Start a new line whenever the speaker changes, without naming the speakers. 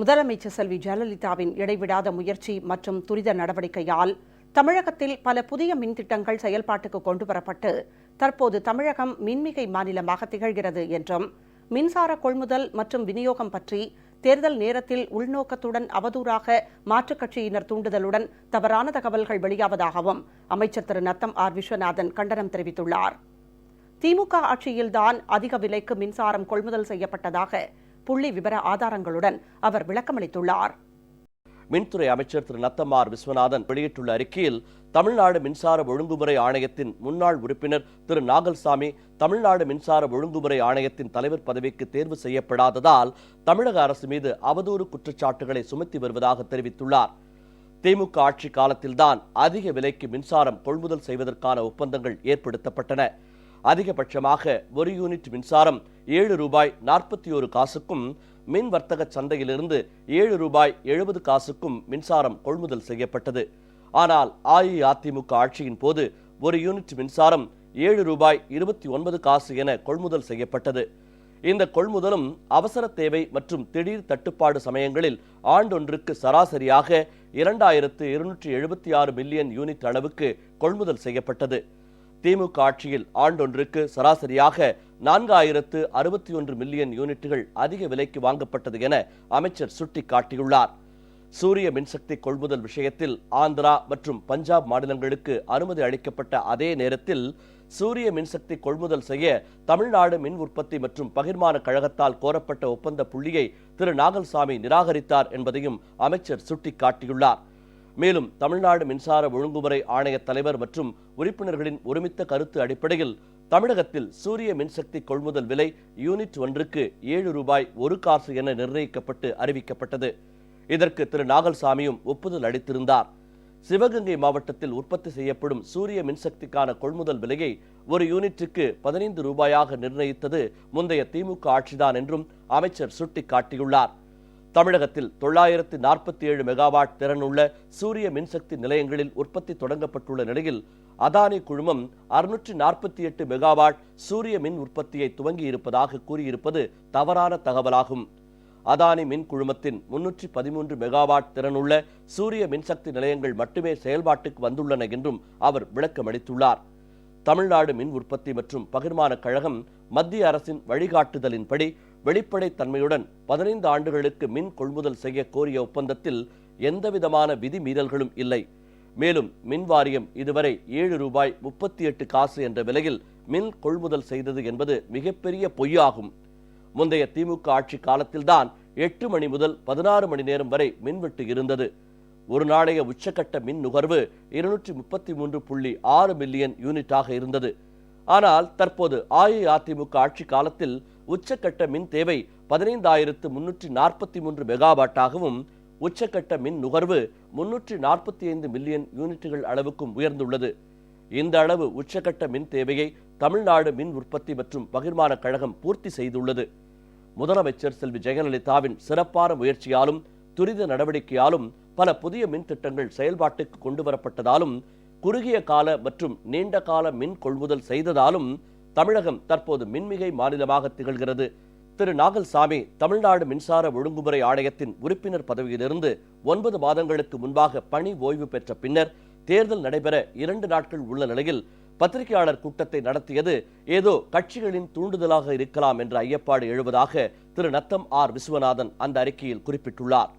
முதலமைச்சர் செல்வி ஜெயலலிதாவின் இடைவிடாத முயற்சி மற்றும் துரித நடவடிக்கையால் தமிழகத்தில் பல புதிய மின் திட்டங்கள் செயல்பாட்டுக்கு கொண்டுவரப்பட்டு தற்போது தமிழகம் மின்மிகை மாநிலமாக திகழ்கிறது என்றும் மின்சார கொள்முதல் மற்றும் விநியோகம் பற்றி தேர்தல் நேரத்தில் உள்நோக்கத்துடன் அவதூறாக மாற்றுக் கட்சியினர் தூண்டுதலுடன் தவறான தகவல்கள் வெளியாவதாகவும் அமைச்சர் திரு நத்தம் ஆர் விஸ்வநாதன் கண்டனம் தெரிவித்துள்ளார். திமுக ஆட்சியில்தான் அதிக விலைக்கு மின்சாரம் கொள்முதல் செய்யப்பட்டதாக புள்ளி விவர ஆதாரங்களுடன் அவர் விளக்கமளித்துள்ளார்.
மின்துறை அமைச்சர் திரு நத்தமார் விஸ்வநாதன் வெளியிட்டுள்ள அறிக்கையில் தமிழ்நாடு மின்சார ஒழுங்குமுறை ஆணையத்தின் முன்னாள் உறுப்பினர் திரு நாகல்சாமி தமிழ்நாடு மின்சார ஒழுங்குமுறை ஆணையத்தின் தலைவர் பதவிக்கு தேர்வு செய்யப்படாததால் தமிழக அரசு மீது அவதூறு குற்றச்சாட்டுகளை சுமத்தி வருவதாக தெரிவித்துள்ளார். திமுக ஆட்சி காலத்தில்தான் அதிக விலைக்கு மின்சாரம் கொள்முதல் செய்வதற்கான ஒப்பந்தங்கள் ஏற்படுத்தப்பட்டன. அதிகபட்சமாக ஒரு யூனிட் மின்சாரம் ஏழு ரூபாய் நாற்பத்தி ஒரு காசுக்கும் மின் வர்த்தக சந்தையிலிருந்து ஏழு ரூபாய் எழுபது காசுக்கும் மின்சாரம் கொள்முதல் செய்யப்பட்டது. ஆனால் அஇஅதிமுக ஆட்சியின் போது ஒரு யூனிட் மின்சாரம் ஏழு ரூபாய் இருபத்தி ஒன்பது காசு என கொள்முதல் செய்யப்பட்டது. இந்த கொள்முதலும் அவசர தேவை மற்றும் திடீர் தட்டுப்பாடு சமயங்களில் ஆண்டொன்றுக்கு சராசரியாக இரண்டாயிரத்து இருநூற்றி எழுபத்தி ஆறு மில்லியன் யூனிட் அளவுக்கு கொள்முதல் செய்யப்பட்டது. திமுக ஆட்சியில் ஆண்டொன்றுக்கு சராசரியாக நான்காயிரத்து அறுபத்தி ஒன்று மில்லியன் யூனிட்டுகள் அதிக விலைக்கு வாங்கப்பட்டது என அமைச்சர் சுட்டிக்காட்டியுள்ளார். சூரிய மின்சக்தி கொள்முதல் விஷயத்தில் ஆந்திரா மற்றும் பஞ்சாப் மாநிலங்களுக்கு அனுமதி அளிக்கப்பட்ட அதே நேரத்தில் சூரிய மின்சக்தி கொள்முதல் செய்ய தமிழ்நாடு மின் உற்பத்தி மற்றும் பகிர்மான கழகத்தால் கோரப்பட்ட ஒப்பந்த புள்ளியை திரு நாகல்சாமி நிராகரித்தார் என்பதையும் அமைச்சர் சுட்டிக்காட்டியுள்ளார். மேலும் தமிழ்நாடு மின்சார ஒழுங்குமுறை ஆணைய தலைவர் மற்றும் உறுப்பினர்களின் ஒருமித்த கருத்து அடிப்படையில் தமிழகத்தில் சூரிய மின்சக்தி கொள்முதல் விலை யூனிட் ஒன்றுக்கு ஏழு ரூபாய் ஒரு காசு என நிர்ணயிக்கப்பட்டு அறிவிக்கப்பட்டது. இதற்கு திரு நாகல்சாமியும் ஒப்புதல் அளித்திருந்தார். சிவகங்கை மாவட்டத்தில் உற்பத்தி செய்யப்படும் சூரிய மின்சக்திக்கான கொள்முதல் விலையை ஒரு யூனிட்டுக்கு பதினைந்து ரூபாயாக நிர்ணயித்தது முந்தைய திமுக ஆட்சிதான் என்றும் அமைச்சர் சுட்டிக்காட்டியுள்ளார். தமிழகத்தில் தொள்ளாயிரத்து நாற்பத்தி ஏழு மெகாவாட் திறனுள்ள சூரிய மின்சக்தி நிலையங்களில் உற்பத்தி தொடங்கப்பட்டுள்ள நிலையில் அதானி குழுமம் அறுநூற்றி நாற்பத்தி எட்டு மெகாவாட் சூரிய மின் உற்பத்தியை துவங்கியிருப்பதாக கூறியிருப்பது தவறான தகவலாகும். அதானி மின் குழுமத்தின் முன்னூற்றி பதிமூன்று மெகாவாட் திறனுள்ள சூரிய மின்சக்தி நிலையங்கள் மட்டுமே செயல்பாட்டுக்கு வந்துள்ளன என்றும் அவர் விளக்கமளித்துள்ளார். தமிழ்நாடு மின் உற்பத்தி மற்றும் பகிர்மான கழகம் மத்திய அரசின் வழிகாட்டுதலின்படி வெளிப்படைத்தன்மையுடன் பதினைந்து ஆண்டுகளுக்கு மின் கொள்முதல் செய்ய கோரிய ஒப்பந்தத்தில் எந்தவிதமான விதிமீறல்களும் இல்லை. மேலும் மின் வாரியம் இதுவரை ஏழு ரூபாய் முப்பத்தி எட்டு காசு என்ற விலையில் மின் கொள்முதல் செய்தது என்பது மிகப்பெரிய பொய்யாகும். முந்தைய திமுக ஆட்சி காலத்தில்தான் எட்டு மணி முதல் பதினாறு மணி நேரம் வரை மின்வெட்டு இருந்தது. ஒரு நாளைய உச்சக்கட்ட மின் நுகர்வு இருநூற்றி முப்பத்தி மூன்று புள்ளி ஆறு மில்லியன் யூனிட்டாக இருந்தது. ஆனால் தற்போது அஇஅதிமுக ஆட்சி காலத்தில் உச்சக்கட்ட மின் தேவை பதினைந்தாயிரத்து முன்னூற்றி நாற்பத்தி மூன்று மெகாவாட்டாகவும் உச்சக்கட்ட மின் நுகர்வு முன்னூற்றி நாற்பத்தி ஐந்து மில்லியன் யூனிட்டுகள் அளவுக்கும் உயர்ந்துள்ளது. இந்த அளவு உச்சக்கட்ட மின் தேவையை தமிழ்நாடு மின் உற்பத்தி மற்றும் பகிர்மான கழகம் பூர்த்தி செய்துள்ளது. முதலமைச்சர் செல்வி ஜெயலலிதாவின் சிறப்பான முயற்சியாலும் துரித நடவடிக்கையாலும் பல புதிய மின் திட்டங்கள் செயல்பாட்டுக்கு கொண்டு வரப்பட்டதாலும் குறுகிய கால மற்றும் நீண்ட கால மின் கொள்முதல் செய்ததாலும் தமிழகம் தற்போது மின்மிகை மாநிலமாக திகழ்கிறது. திரு. நாகல்சாமி தமிழ்நாடு மின்சார ஒழுங்குமுறை ஆணையத்தின் உறுப்பினர் பதவியிலிருந்து ஒன்பது மாதங்களுக்கு முன்பாக பணி ஓய்வு பெற்ற பின்னர் தேர்தல் நடைபெற இரண்டு நாட்கள் உள்ள நிலையில் பத்திரிகையாளர் கூட்டத்தை நடத்தியது ஏதோ கட்சிகளின் தூண்டுதலாக இருக்கலாம் என்ற ஐயப்பாடு எழுவதாக திரு. நத்தம் ஆர். விஸ்வநாதன் அந்த அறிக்கையில் குறிப்பிட்டுள்ளார்.